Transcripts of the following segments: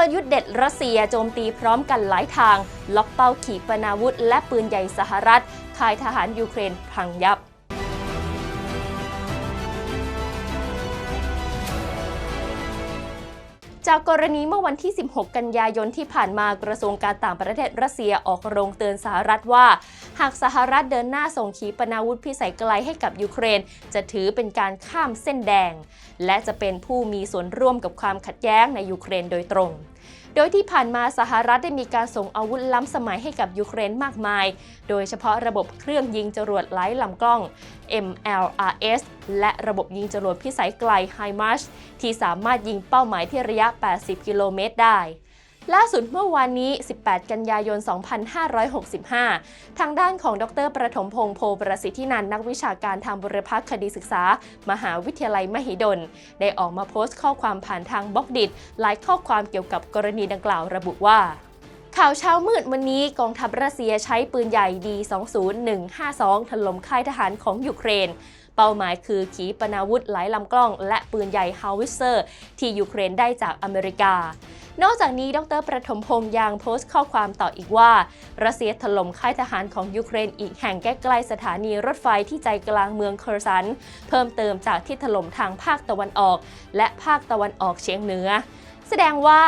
ลยุทธ์เด็ดรัสเซียโจมตีพร้อมกันหลายทาง ล็อกเป้าขีปนาวุธ และปืนใหญ่สหรัฐค่ายทหารยูเครนพังยับจากกรณีเมื่อวันที่ 16 กันยายนที่ผ่านมากระทรวงการต่างประเทศรัสเซียออกโรงเตือนสหรัฐว่า หากสหรัฐเดินหน้าส่งขีปนาวุธพิสัยไกลให้กับยูเครน จะถือเป็นการข้ามเส้นแดง และจะเป็นผู้มีส่วนร่วมกับความขัดแย้งในยูเครนโดยตรง โดยที่ผ่านมาสหรัฐได้มีการส่งอาวุธล้ำสมัยให้กับยูเครนมากมาย โดยเฉพาะระบบเครื่องยิงจรวดไร้ลำกล้อง MLRS และระบบยิงจรวดพิสัยไกล HIMARS ที่สามารถยิงเป้าหมายที่ระยะ 80 กิโลเมตรได้ ล่าสุดเมื่อวานนี้ 18 กันยายน 2565 ทางด้านของดร ประถมพงษ์โพประสิทธินันนักวิชาการทางบุรพคดีศึกษา มหาวิทยาลัยมหิดล ได้ออกมาโพสต์ข้อความผ่านทางบล็อกดิทหลายข้อความเกี่ยวกับกรณีดังกล่าวระบุว่า ข่าวเช้ามืดวันนี้กองทัพรัสเซียใช้ปืนใหญ่ D20152 ถล่มค่ายทหารของยูเครน เป้าหมายคือขีปนาวุธหลายลำกล้อง และปืนใหญ่ฮาวิเซอร์ ที่ยูเครนได้จากอเมริกา นอกจากนี้ดรประถมพงษ์ยังโพสต์ข้อความต่ออีกว่า รัสเซียถล่มค่ายทหารของยูเครนอีกแห่งใกล้ๆสถานีรถไฟที่ใจกลางเมืองเคอร์ซัน เพิ่มเติมจากที่ถล่มทางภาคตะวันออก และภาคตะวันออกเฉียงเหนือ แสดงว่า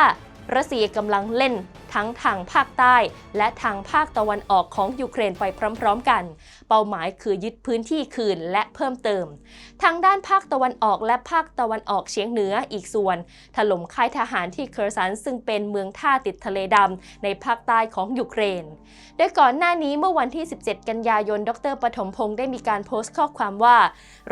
รัสเซียกำลังเล่น ทั้งทางภาคใต้ และทางภาคตะวันออกของยูเครนไปพร้อมๆกัน เป้าหมายคือยึดพื้นที่คืนและเพิ่มเติม ทางด้านภาคตะวันออกและภาคตะวันออกเฉียงเหนืออีกส่วน ถล่มค่ายทหารที่เคอร์ซันซึ่งเป็นเมืองท่าติดทะเลดำในภาคใต้ของยูเครน โดยก่อนหน้านี้เมื่อวันที่ 17 กันยายน ดรปฐมพงศ์ได้มีการโพสต์ข้อความว่า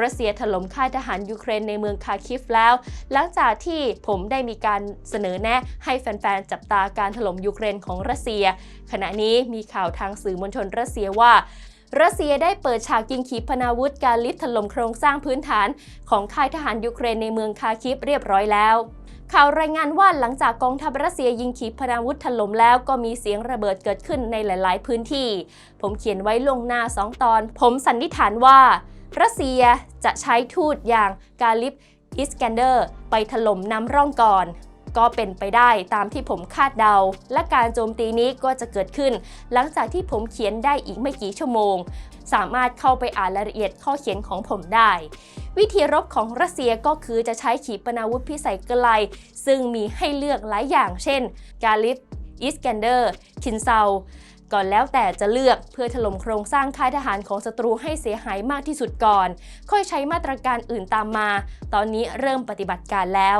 รัสเซียถล่มค่ายทหารยูเครนในเมืองคาคิฟแล้ว หลังจากที่ผมได้มีการเสนอแนะให้แฟนๆจับตาการถล่มยูเครนของรัสเซีย ขณะนี้มีข่าวทางสื่อมวลชนรัสเซียว่ารัสเซียได้เปิดฉากยิงขีปนาวุธการลิดถล่มโครงสร้างพื้นฐานของค่ายทหารยูเครนในเมืองคาคิฟเรียบร้อยแล้วข่าวรายงานว่าหลังจากกองทัพรัสเซียยิงขีปนาวุธถล่มแล้วก็มีเสียงระเบิดเกิดขึ้นในหลาย ๆ พื้นที่ ผมเขียนไว้ลงหน้า 2 ตอน ผมสันนิษฐานว่า รัสเซียจะใช้ทูตอย่างกาลิฟอิสแกนเดอร์ ไปถล่มน้ำร่องก่อน ก็เป็นไปได้ตามที่ผมคาดเดา และการโจมตีนี้ก็จะเกิดขึ้น หลังจากที่ผมเขียนได้อีกไม่กี่ชั่วโมง สามารถเข้าไปอ่านรายละเอียดข้อเขียนของผมได้ วิธีรบของรัสเซียก็คือจะใช้ขีปนาวุธพิสัยไกล ซึ่งมีให้เลือกหลายอย่าง เช่น กาลิฟอิสแกนเดอร์คินเซาก่อนแล้วแต่จะเลือกเพื่อถล่มโครงสร้างค่ายทหารของศัตรูให้เสียหายมากที่สุดก่อน ค่อยใช้มาตรการอื่นตามมา ตอนนี้เริ่มปฏิบัติการแล้ว